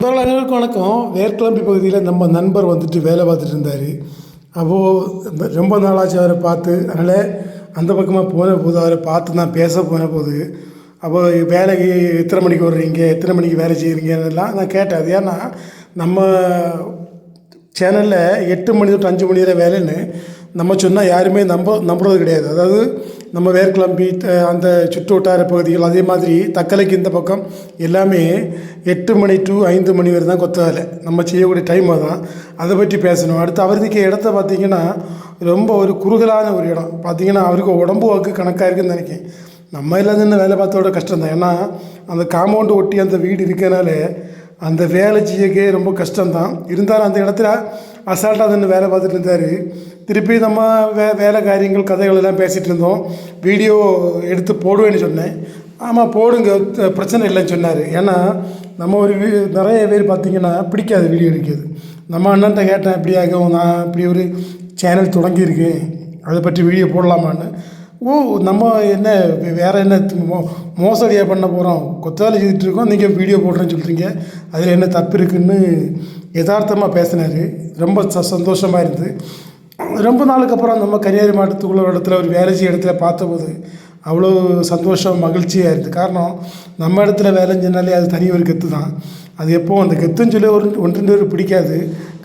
நண்பர்கள் அனைவருக்கும் வணக்கம். வேர்க்கிளம்பி பகுதியில் நம்ம நண்பர் வந்துட்டு வேலை பார்த்துட்டு இருந்தார். அப்போது ரொம்ப நாளாச்சு அவரை பார்த்து. அதனால் அந்த பக்கமாக போன போது அவரை பார்த்து நான் பேச போன போது. அப்போ வேலைக்கு எத்தனை மணிக்கு வர்றீங்க? எத்தனை மணிக்கு வேலை செய்கிறீங்கன்னெல்லாம் நான் கேட்டேன். அது ஏன்னா நம்ம சேனலில் எட்டு மணி தொட்டு அஞ்சு மணி வரை வேலைன்னு நம்ம சொன்னால் யாருமே நம்ப நம்புறது கிடையாது. அதாவது நம்ம வேர்க்கிளம்பி த- அந்த சுற்று வட்டார பகுதிகள் அதே மாதிரி தக்கலைக்கு இந்த பக்கம் எல்லாமே எட்டு மணி டு ஐந்து மணி வரை தான் கொத்த வேலை நம்ம செய்யக்கூடிய டைம் அதான் அதை பற்றி பேசணும். அடுத்து அவருக்கு இடத்த பார்த்திங்கன்னா ரொம்ப ஒரு குறுகலான ஒரு இடம். பார்த்திங்கன்னா அவருக்கு உடம்பு வாக்கு கணக்காக இருக்குன்னு நினைக்கிறேன். நம்ம எல்லாம் நின்று வேலை பார்த்தோட கஷ்டம் தான். ஏன்னா அந்த காம்பவுண்டு ஒட்டி அந்த வீடு இருக்கனால அந்த வேலை செய்யக்கே ரொம்ப கஷ்டம்தான். இருந்தாலும் அந்த இடத்துல அசால்ட்டாக நின்று வேலை பார்த்துட்டு இருந்தார். திருப்பி நம்ம வே வேலை காரியங்கள் கதைகள் எல்லாம் பேசிகிட்டு இருந்தோம். வீடியோ எடுத்து போடுவேன்னு சொன்னேன். ஆமாம் போடுங்க. பிரச்சனை இல்லைன்னு சொன்னார். ஏன்னா நம்ம ஒரு வீ நிறைய பேர் பார்த்திங்கன்னா பிடிக்காது வீடியோ எடுக்கிறது. நம்ம அண்ணன்ட்ட கேட்டேன் இப்படி ஆகும் நான் இப்படி ஒரு சேனல் தொடங்கியிருக்கேன். அதை பற்றி வீடியோ போடலாமான்னு. ஓ நம்ம என்ன வேறு என்ன மோ மோசடியாக பண்ண போகிறோம் கொத்தாலி செய்துட்டு இருக்கோம் நீங்கள் வீடியோ போடுறேன்னு சொல்கிறீங்க அதில் என்ன தப்பு இருக்குதுன்னு யதார்த்தமாக பேசினார். ரொம்ப ச சந்தோஷமாக இருந்து ரொம்ப நாளுக்கு அப்புறம் நம்ம கன்னியாகுமரி மாவட்டத்துக்குள்ள ஒரு இடத்துல ஒரு வேலை செய்ய இடத்துல பார்த்தபோது அவ்வளோ சந்தோஷம் மகிழ்ச்சியாக இருக்குது காரணம் நம்ம இடத்துல வேலை செஞ்சாலே அது தனி ஒரு கெத்து தான். அது எப்போவும் அந்த கெத்துன்னு சொல்லி ஒரு ஒன்று ரெண்டு பேர் பிடிக்காது.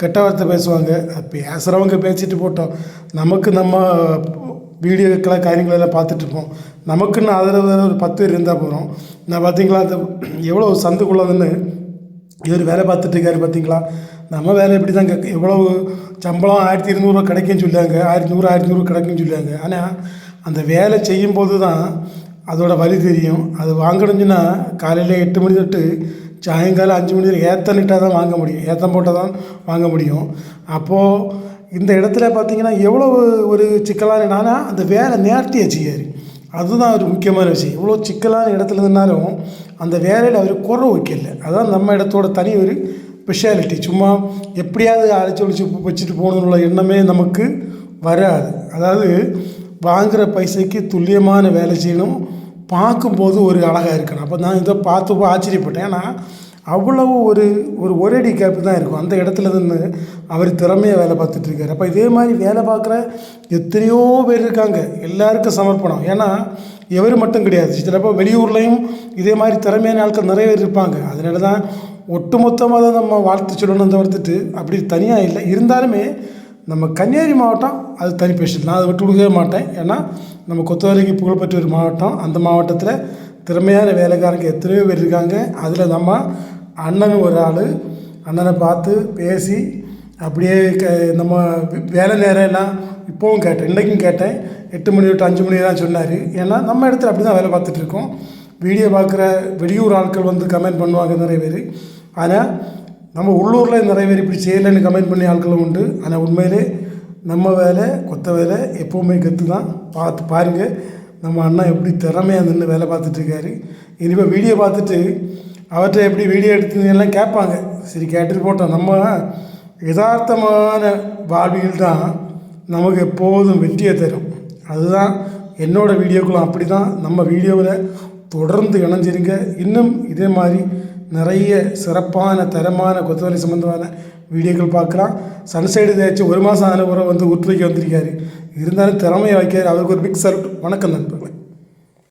கெட்ட வார்த்தை பேசுவாங்க. பேசுகிறவங்க பேசிட்டு போட்டோம். நமக்கு நம்ம வீடியோக்கெல்லாம் காரியங்களெல்லாம் எல்லாம் பார்த்துட்ருப்போம் நமக்குன்னு அதில் ஒரு பத்து பேர் இருந்தால் போகிறோம் நான் பார்த்தீங்களா அது எவ்வளோ சந்துக்குள்ளதுன்னு இவர் வேலை பார்த்துட்டு இருக்காரு பார்த்தீங்களா? நம்ம வேலை எப்படி தான் எவ்வளோ சம்பளம் ஆயிரத்தி இருநூறுவா கிடைக்குன்னு சொல்லுவாங்க ஆயிரத்தி நூறு ஆயிரத்தி நூறு கிடைக்குன்னு சொல்லுவாங்க ஆனால் அந்த வேலை செய்யும்போது தான் அதோட வலி தெரியும். அது வாங்கணும்னா காலையில் எட்டு மணி தொட்டு சாயங்காலம் அஞ்சு மணி வரை ஏத்தனிட்டால் தான் வாங்க முடியும். ஏத்தம் போட்டால் தான் வாங்க முடியும். அப்போது இந்த இடத்துல பார்த்தீங்கன்னா எவ்வளோ ஒரு சிக்கலான நானா அந்த வேலை நேர்த்தியாக செய்யாரு. அதுதான் ஒரு முக்கியமான விஷயம். இவ்வளோ சிக்கலான இடத்துல இருந்தாலும் அந்த வேலையில் அவர் குறை வைக்கல. அதான் நம்ம இடத்தோட தனி ஒரு ஸ்பெஷாலிட்டி சும்மா எப்படியாவது அழைச்சி ஒழிச்சு வச்சுட்டு போகணுன்ற எண்ணமே நமக்கு வராது. அதாவது வாங்குகிற பைசைக்கு துல்லியமான வேலை செய்யணும். பார்க்கும்போது ஒரு அழகாக இருக்கணும். அப்போ நான் இதை பார்த்து ஆச்சரியப்பட்டேன். ஏன்னா அவ்வளவு ஒரு ஒரு ஒரேடி கேப்பு தான் இருக்கும். அந்த இடத்துல இருந்து அவர் திறமையாக வேலை பார்த்துட்ருக்காரு அப்போ இதே மாதிரி வேலை பார்க்குற எத்தனையோ பேர் இருக்காங்க. எல்லாருக்கும் சமர்ப்பணம். ஏன்னா எவர் மட்டும் கிடையாது. சிலப்போ வெளியூர்லேயும் இதே மாதிரி திறமையான ஆட்கள் நிறைய பேர் இருப்பாங்க. அதனால தான் ஒட்டுமொத்தமாக தான் நம்ம வாழ்த்து சொல்லணும் தவிர்த்துட்டு அப்படி தனியாக இல்லை. இருந்தாலுமே நம்ம கன்னியாகுமரி மாவட்டம் அது தனி ஸ்பெஷல் நான் அதை விட்டு கொடுக்கவே மாட்டேன். ஏன்னா நம்ம கொத்தவரைக்கு புகழ்பெற்ற ஒரு மாவட்டம். அந்த மாவட்டத்தில் திறமையான வேலைக்காரங்க எத்தனையோ பேர் இருக்காங்க. அதில் நம்ம அண்ணன் ஒரு ஆள். அண்ணனை பார்த்து பேசி அப்படியே க நம்ம வேலை நேரம் எல்லாம் இப்போவும் கேட்டேன் இன்றைக்கும் கேட்டேன். எட்டு மணி விட்டு அஞ்சு மணி தான் சொன்னார். ஏன்னா நம்ம இடத்துல அப்படி தான் வேலை பார்த்துட்ருக்கோம் வீடியோ பார்க்குற வெளியூர் ஆட்கள் வந்து கமெண்ட் பண்ணுவாங்க நிறைய பேர். ஆனால் நம்ம உள்ளூரில் நிறைய பேர் இப்படி செய்யலைன்னு கமெண்ட் பண்ணி ஆட்களும் உண்டு. ஆனால் உண்மையிலே நம்ம வேலை கொத்த வேலை எப்போவுமே கற்று தான். பார்த்து பாருங்கள் நம்ம அண்ணா எப்படி திறமையாக நின்று வேலை பார்த்துட்ருக்காரு இனிமேல் வீடியோ பார்த்துட்டு அவர்கிட்ட எப்படி வீடியோ எடுத்தீங்கலாம் கேட்பாங்க. சரி கேட்டுட்டு போட்டோம். நம்ம யதார்த்தமான வாழ்வியல் தான் நமக்கு எப்போதும் வெற்றியை தரும். அதுதான் என்னோடய வீடியோக்களும் அப்படி தான் நம்ம வீடியோவில் தொடர்ந்து இணைஞ்சிருங்க. இன்னும் இதே மாதிரி நிறைய சிறப்பான தரமான கொத்தவரை சம்மந்தமான வீடியோக்கள் பார்க்கலாம். சன்சைடு தேய்ச்சி ஒரு மாதம் ஆன பிறகு வந்து உற்பத்திக்கு வந்திருக்காரு. இருந்தாலும் திறமையை வைக்காரு அவருக்கு ஒரு பிக் சல்யூட் வணக்கம் நண்பர்களே.